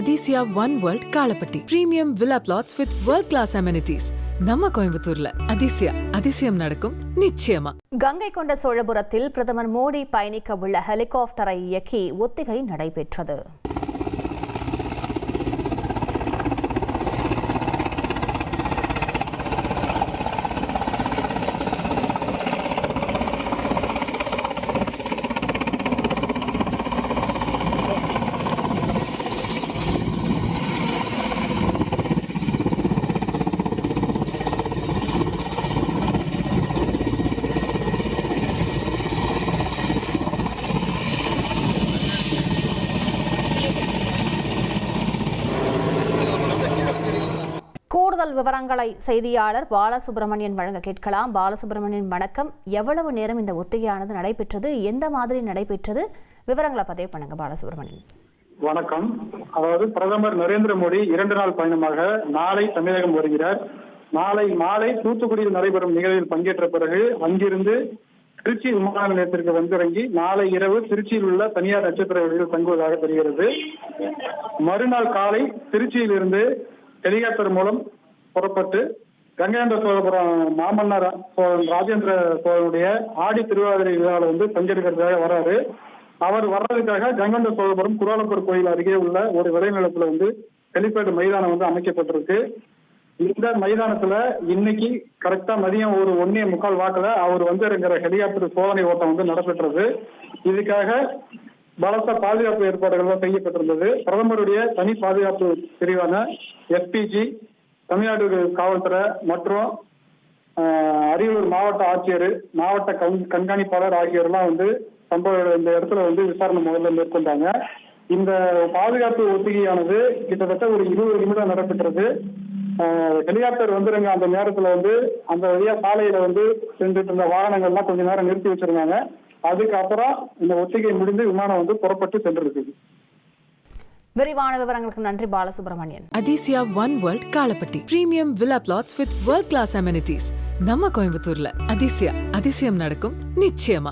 Athisaya one world Kalapatti premium villa plots with world class amenities நம்ம கோயம்புத்தூர்ல. அதிசயா அதிசயம் நடக்கும் நிச்சயமா. கங்கை கொண்ட சோழபுரத்தில் பிரதமர் மோடி பயணிக்க உள்ள ஹெலிகாப்டரை இயக்கி ஒத்திகை நடைபெற்றது. கூடுதல் விவரங்களை செய்தியாளர் பாலசுப்ரமணியன் வழங்க கேட்கலாம். பாலசுப்ரமணியன் வணக்கம். எவ்வளவு நேரம் இந்த ஒத்திகையானது நடைபெற்றது? எந்த மாதிரி நடைபெற்றது? விவரங்களை பதிவு பண்ணுங்க பாலசுப்ரமணியன். வணக்கம். அதாவது பிரதமர் நரேந்திர மோடி இரண்டு நாள் பயணமாக நாளை தமிழகம் வருகிறார். நாளை மாலை தூத்துக்குடியில் நடைபெறும் நிகழ்வில் பங்கேற்ற பிறகு அங்கிருந்து திருச்சி விமான நிலையத்திற்கு வந்திறங்கி நாளை இரவு திருச்சியில் உள்ள தனியார் நட்சத்திர விடுதியில் தங்குவதாக தெரிகிறது. மறுநாள் காலை திருச்சியிலிருந்து ஹெலிகாப்டர் மூலம் புறப்பட்டு கங்கையண்ட சோழபுரம் மாமன்னர் சோழன் ராஜேந்திர சோழனுடைய ஆடி திருவாதிரை விழாவில் வந்து பங்கெடுக்கிறதுக்காக வராரு. அவர் வர்றதுக்காக கங்கண்ட சோழபுரம் குராலப்பூர் கோயில் அருகே உள்ள ஒரு விளைநிலத்துல வந்து ஹெலிபேட் மைதானம் வந்து அமைக்கப்பட்டிருக்கு. இந்த மைதானத்துல இன்னைக்கு கரெக்டா மதியம் ஒரு ஒன்னே முக்கால் வாக்குல அவர் வந்து இருக்கிற ஹெலிகாப்டர் சோதனை ஓட்டம் வந்து நடைபெற்றது. இதுக்காக பலத்த பாதுகாப்பு ஏற்பாடுகள் செய்யப்பட்டிருந்தது. பிரதமருடைய தனி பாதுகாப்பு பிரிவான எஸ்பிஜி தமிழ்நாடு காவல்துறை மற்றும் அரியலூர் மாவட்ட ஆட்சியர் மாவட்ட கண்காணிப்பாளர் ஆகியோர்லாம் வந்து சம்பவ இந்த இடத்துல வந்து விசாரணை முதல்ல மேற்கொண்டாங்க. இந்த பாதுகாப்பு ஒத்திகையானது கிட்டத்தட்ட ஒரு இருபது நிமிடம் நடைபெற்றது. ஹெலிகாப்டர் வந்துருங்க அந்த நேரத்துல வந்து அந்த வழியா சாலையில வந்து சென்றுட்டு இருந்த வாகனங்கள்லாம் கொஞ்ச நேரம் நிறுத்தி வச்சிருந்தாங்க. அதுக்கப்புறம் இந்த ஒத்திகை முடிந்து விமானம் வந்து புறப்பட்டு சென்றிருக்குது. விரிவான விவரங்களுக்கு நன்றி Balasubramanian. Athisaya one world Kalapatti. Premium villa plots with world class amenities நம்ம கோயம்புத்தூர்ல. அதிசயா அதிசயம் நடக்கும் நிச்சயமா.